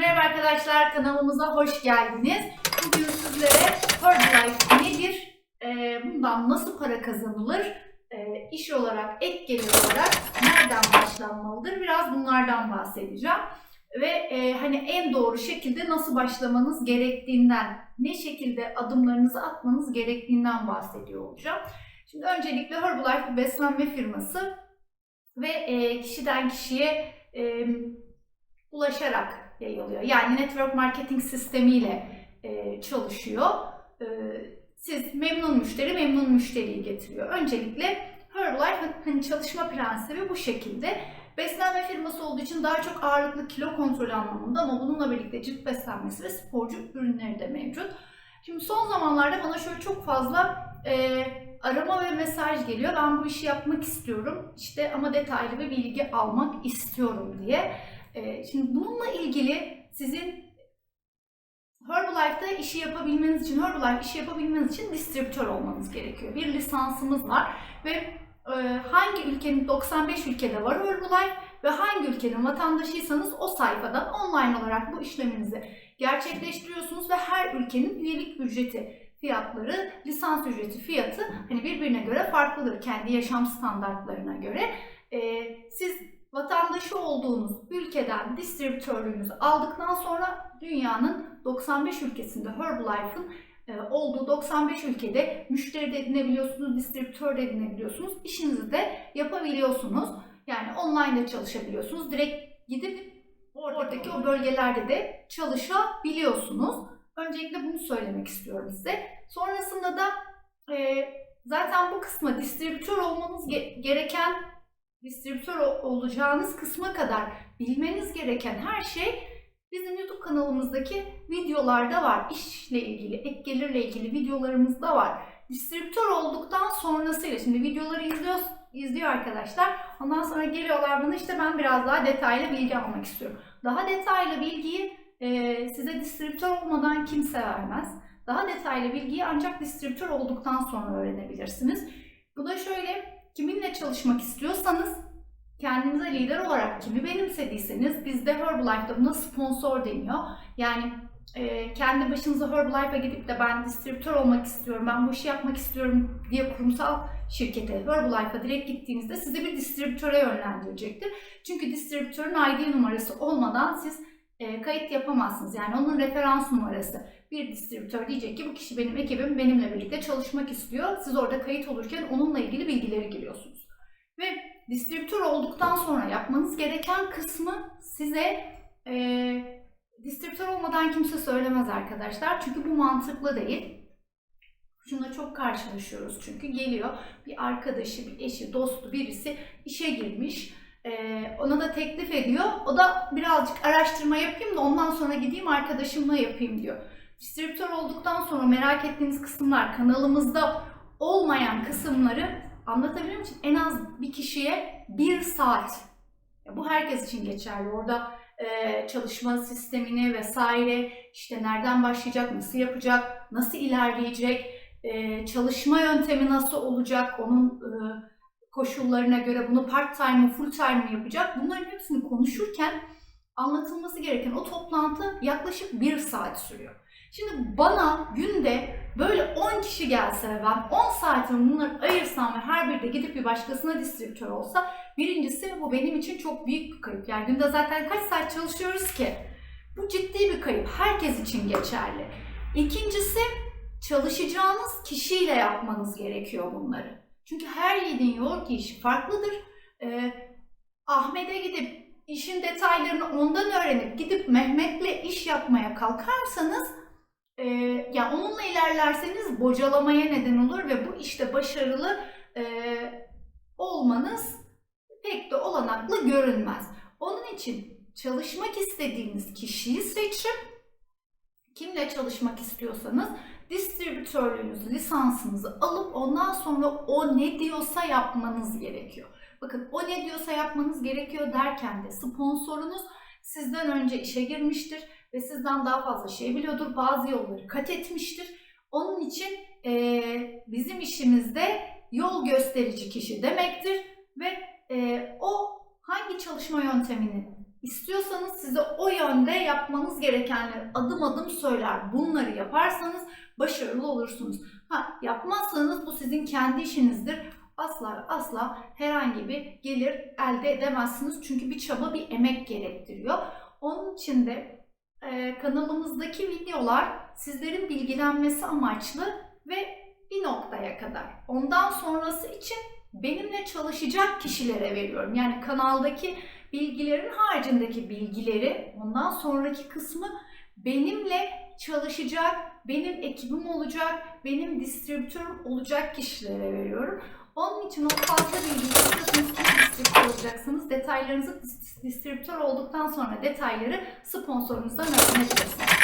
Merhaba arkadaşlar, kanalımıza hoş geldiniz. Bugün sizlere Herbalife nedir, e, bundan nasıl para kazanılır, e, iş olarak, ek gelir olarak nereden başlanmalıdır, biraz bunlardan bahsedeceğim. Ve e, hani en doğru şekilde nasıl başlamanız gerektiğinden, ne şekilde adımlarınızı atmanız gerektiğinden bahsediyor olacağım. Şimdi öncelikle Herbalife bir beslenme firması ve e, kişiden kişiye ulaşarak yayılıyor. Yani network marketing sistemiyle e, çalışıyor. E, siz memnun müşteri memnun müşteriyi getiriyor. Öncelikle Herbalife hani çalışma prensibi bu şekilde. Beslenme firması olduğu için daha çok ağırlıklı kilo kontrolü anlamında ama bununla birlikte cilt beslenmesi ve sporcu ürünleri de mevcut. Şimdi son zamanlarda bana şöyle çok fazla e, arama ve mesaj geliyor. Ben bu işi yapmak istiyorum işte ama detaylı bir bilgi almak istiyorum diye. E, şimdi bununla ilgili sizin Herbalife'da işi yapabilmeniz için, Herbalife işi yapabilmeniz için distribütör olmanız gerekiyor. Bir lisansımız var ve e, hangi ülkenin 95 ülkede var Herbalife ve hangi ülkenin vatandaşıysanız o sayfadan online olarak bu işleminizi gerçekleştiriyorsunuz ve her ülkenin üyelik ücreti fiyatları, lisans ücreti fiyatı hani birbirine göre farklıdır kendi yaşam standartlarına göre. E, siz vatandaşı olduğunuz ülkeden distribütörlüğünüzü aldıktan sonra dünyanın 95 ülkesinde Herbalife'ın e, olduğu 95 ülkede müşteri de edinebiliyorsunuz, distribütör de edinebiliyorsunuz. İşinizi de yapabiliyorsunuz. Yani online de çalışabiliyorsunuz. Direkt gidip oradaki o bölgelerde de çalışabiliyorsunuz. Öncelikle bunu söylemek istiyorum size. Sonrasında da e, zaten bu kısma distribütör olmanız ge- gereken distribütör ol- olacağınız kısma kadar bilmeniz gereken her şey bizim YouTube kanalımızdaki videolarda var. İşle ilgili, ek gelirle ilgili videolarımız da var. Distribütör olduktan sonrasıyla, şimdi videoları izliyor, izliyor arkadaşlar. Ondan sonra geliyorlar bana işte ben biraz daha detaylı bilgi almak istiyorum. Daha detaylı bilgiyi e, size distribütör olmadan kimse vermez. Daha detaylı bilgiyi ancak distribütör olduktan sonra öğrenebilirsiniz. Bu da şöyle, kiminle çalışmak istiyorsanız kendinize lider olarak kimi benimsediyseniz bizde Herbalife'da buna sponsor deniyor. Yani e, kendi başınıza Herbalife'a gidip de ben distribütör olmak istiyorum, ben bu işi yapmak istiyorum diye kurumsal şirkete Herbalife'a direkt gittiğinizde sizi bir distribütöre yönlendirecektir. Çünkü distribütörün ID numarası olmadan siz e, kayıt yapamazsınız. Yani onun referans numarası. Bir distribütör diyecek ki bu kişi benim ekibim, benimle birlikte çalışmak istiyor. Siz orada kayıt olurken onunla ilgili bilgileri giriyorsunuz. Ve distribütör olduktan sonra yapmanız gereken kısmı size e, distribütör olmadan kimse söylemez arkadaşlar. Çünkü bu mantıklı değil. Şununla çok karşılaşıyoruz çünkü geliyor bir arkadaşı, bir eşi, dostu birisi işe girmiş. E, ona da teklif ediyor. O da birazcık araştırma yapayım da ondan sonra gideyim arkadaşımla yapayım diyor. Distribütör olduktan sonra merak ettiğiniz kısımlar kanalımızda olmayan kısımları anlatabiliyor muyum? En az bir kişiye bir saat. Ya bu herkes için geçerli. Orada e, çalışma sistemini vesaire işte nereden başlayacak, nasıl yapacak, nasıl ilerleyecek, e, çalışma yöntemi nasıl olacak, onun e, koşullarına göre bunu part time mı full time mı yapacak bunların hepsini konuşurken anlatılması gereken o toplantı yaklaşık bir saat sürüyor. Şimdi bana günde böyle 10 kişi gelse ve ben 10 saatimi bunları ayırsam ve her biri de gidip bir başkasına distribütör olsa birincisi bu benim için çok büyük bir kayıp. Yani günde zaten kaç saat çalışıyoruz ki? Bu ciddi bir kayıp. Herkes için geçerli. İkincisi çalışacağınız kişiyle yapmanız gerekiyor bunları. Çünkü her yiğidin yoğurt işi farklıdır. Ee, Ahmet'e gidip işin detaylarını ondan öğrenip gidip Mehmet'le iş yapmaya kalkarsanız e, ya onunla ilerlerseniz bocalamaya neden olur ve bu işte başarılı e, olmanız pek de olanaklı görünmez. Onun için çalışmak istediğiniz kişiyi seçin. Kimle çalışmak istiyorsanız distribütörlüğünüzü, lisansınızı alıp ondan sonra o ne diyorsa yapmanız gerekiyor. Bakın o ne diyorsa yapmanız gerekiyor derken de sponsorunuz sizden önce işe girmiştir ve sizden daha fazla şey biliyordur. Bazı yolları kat etmiştir. Onun için eee, bizim işimizde yol gösterici kişi demektir ve eee, o hangi çalışma yöntemini istiyorsanız size o yönde yapmanız gerekenleri adım adım söyler. Bunları yaparsanız başarılı olursunuz. Ha, yapmazsanız bu sizin kendi işinizdir. Asla asla herhangi bir gelir elde edemezsiniz. Çünkü bir çaba, bir emek gerektiriyor. Onun için de e, kanalımızdaki videolar sizlerin bilgilenmesi amaçlı ve bir noktaya kadar. Ondan sonrası için benimle çalışacak kişilere veriyorum. Yani kanaldaki bilgilerin haricindeki bilgileri, ondan sonraki kısmı benimle çalışacak, benim ekibim olacak, benim distribütörüm olacak kişilere veriyorum. Onun için o fazla bilgi istiyorsanız kim distribütör olacaksınız. Detaylarınızı dis- distribütör olduktan sonra detayları sponsorunuzdan öğrenebilirsiniz.